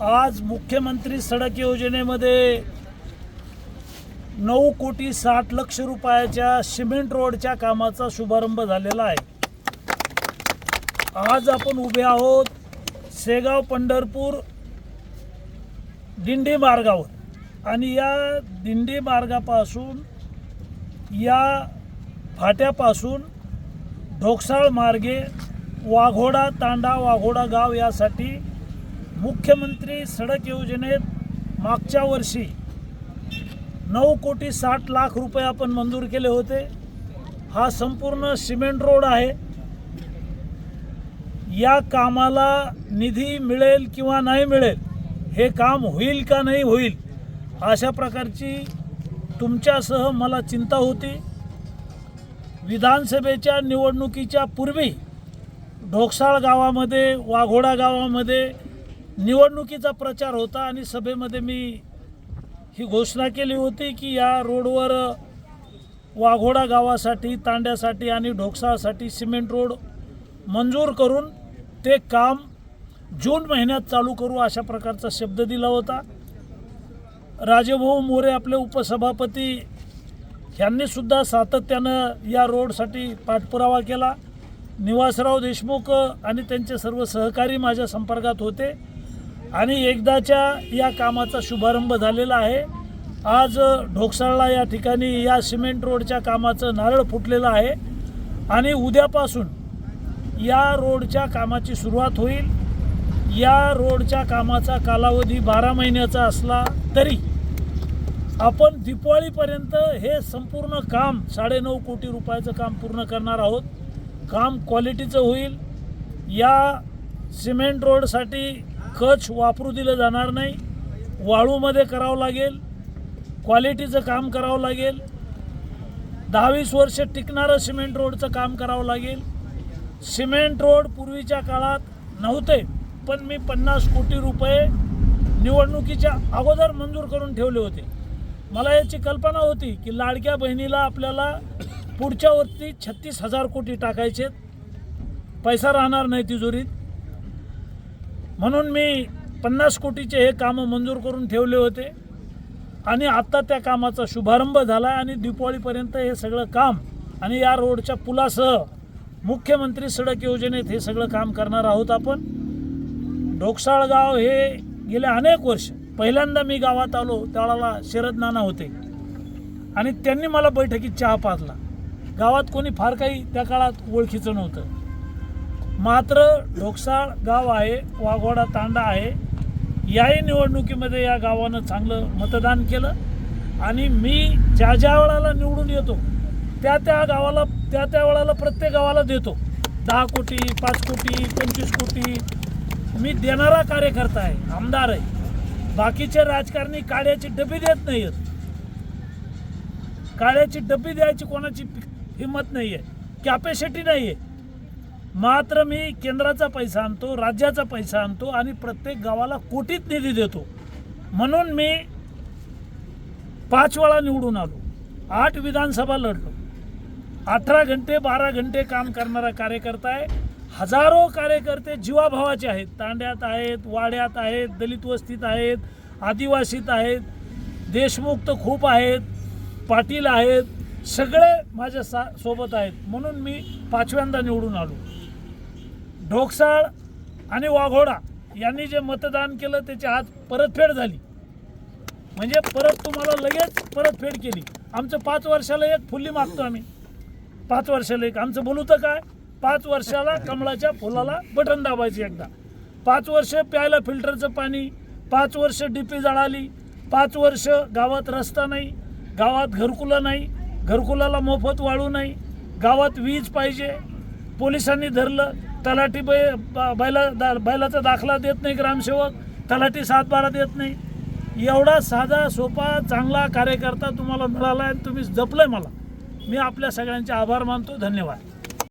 आज मुख्यमंत्री सडक योजनेमध्ये नऊ कोटी साठ लक्ष रुपयाच्या सिमेंट रोडच्या कामाचा शुभारंभ झालेला आहे. आज आपण उभे आहोत शेगाव पंढरपूर दिंडी मार्गावर. आणि या दिंडी मार्गापासून या फाट्यापासून ढोकसाळ मार्गे वाघोडा तांडा वाघोडा गाव यासाठी मुख्यमंत्री सडक योजनेत मागच्या वर्षी नऊ कोटी साठ लाख रुपये आपण मंजूर केले होते. हा संपूर्ण सिमेंट रोड आहे. या कामाला निधी मिळेल किंवा नाही मिळेल हे काम होईल का नाही होईल अशा प्रकारची तुमच्यासह मला चिंता होती. विधानसभेच्या निवडणुकीच्या पूर्वी ढोकसाळ गावामध्ये वाघोडा गावामध्ये निवडणुकीचा प्रचार होता आणि सभेमध्ये मी ही घोषणा केली होती की या रोडवर वाघोडा गावासाठी तांड्यासाठी आणि ढोकसासाठी सिमेंट रोड मंजूर करून ते काम जून महिन्यात चालू करू अशा प्रकारचा शब्द दिला होता. राजेभाऊ मोरे आपले उपसभापती ह्यांनीसुद्धा सातत्यानं या रोडसाठी पाठपुरावा केला. निवासराव देशमुख आणि त्यांचे सर्व सहकारी माझ्या संपर्कात होते. आणि एकदाच्या या कामाचा शुभारंभ झालेला आहे. आज ढोकसाळला या ठिकाणी या सिमेंट रोडच्या कामाचं नारळ फुटलेलं आहे. आणि उद्यापासून या रोडच्या कामाची सुरुवात होईल. या रोडच्या कामाचा कालावधी बारा महिन्याचा असला तरी आपण दिपावळीपर्यंत हे संपूर्ण काम साडेनऊ कोटी रुपयाचं काम पूर्ण करणार आहोत. काम क्वालिटीचं होईल. या सिमेंट रोडसाठी कच वापरू दिलं जाणार नाही. वाळूमध्ये करावं लागेल. क्वालिटीचं काम करावं लागेल. दहावीस वर्ष टिकणारं सिमेंट रोडचं काम करावं लागेल. सिमेंट रोड पूर्वीच्या काळात नव्हते पण मी पन्नास कोटी रुपये निवडणुकीच्या अगोदर मंजूर करून ठेवले होते. मला याची कल्पना होती की लाडक्या बहिणीला आपल्याला पुढच्या वर्षी छत्तीस हजार कोटी टाकायचे पैसा राहणार नाही तिजोरीत. म्हणून मी पन्नास कोटीचे हे कामं मंजूर करून ठेवले होते. आणि आत्ता त्या कामाचा शुभारंभ झाला आणि दिपावळीपर्यंत हे सगळं काम आणि या रोडच्या पुलासह मुख्यमंत्री सडक योजनेत हे सगळं काम करणार आहोत आपण. ढोकसाळगाव हे गेले अनेक वर्ष पहिल्यांदा मी गावात आलो त्यावेळेला शरद नाना होते. आणि त्यांनी मला बैठकीत चहा पाजला. गावात कोणी फार काही त्या काळात ओळखीचं नव्हतं. मात्र ढोकसाळ गाव आहे वाघोडा तांडा आहे. याही निवडणुकीमध्ये या गावानं चांगलं मतदान केलं आणि मी ज्या ज्या वेळाला निवडून येतो त्या त्या गावाला त्या त्या वेळाला प्रत्येक गावाला देतो. दहा कोटी पाच कोटी पंचवीस कोटी. मी देणारा कार्यकर्ता आहे आमदार आहे. बाकीचे राजकारणी काड्याची डबी देत नाही आहेत काड्याची डबी द्यायची कोणाची हिंमत नाही आहे कॅपॅसिटी नाही आहे मात्र मी केंद्राचा पैसा आणतो राज्याचा पैसा आणतो आणि प्रत्येक गावाला कोटीत निधी देतो. म्हणून मी पाच वेळा निवडून आलो. आठ विधानसभा लढलो. अठरा घंटे बारा घंटे काम करणारा कार्यकर्ता आहे. हजारो कार्यकर्ते जीवाभावाचे आहेत. तांड्यात आहेत वाड्यात आहेत दलित वस्तीत आहेत आदिवासीत आहेत देशमुक्त खूप आहेत पाटील आहेत सगळे माझ्या सा सोबत आहेत. म्हणून मी पाचव्यांदा निवडून आलो. ढोकसाळ आणि वाघोडा यांनी जे मतदान केलं त्याची आज परतफेड झाली. म्हणजे परत तुम्हाला लगेच परतफेड केली. आमचं पाच वर्षाला एक फुल्ली मागतो आम्ही. पाच वर्षाला एक. आमचं बोलू तर काय? पाच वर्षाला कमळाच्या फुलाला बटन दाबायचे एकदा. पाच वर्ष प्यायला फिल्टरचं पाणी पाच वर्ष डी पी जळाली पाच वर्ष गावात रस्ता नाही गावात घरकुला नाही घरकुलाला मोफत वाळू नाही गावात वीज पाहिजे पोलिसांनी धरलं तलाठी बै बैला दा बैलाचा दाखला देत नाही ग्रामसेवक तलाठी सातबारा देत नाही. एवढा साधा सोपा चांगला कार्यकर्ता तुम्हाला मिळाला आणि तुम्ही जपलं मला. मी आपल्या सगळ्यांचे आभार मानतो. धन्यवाद.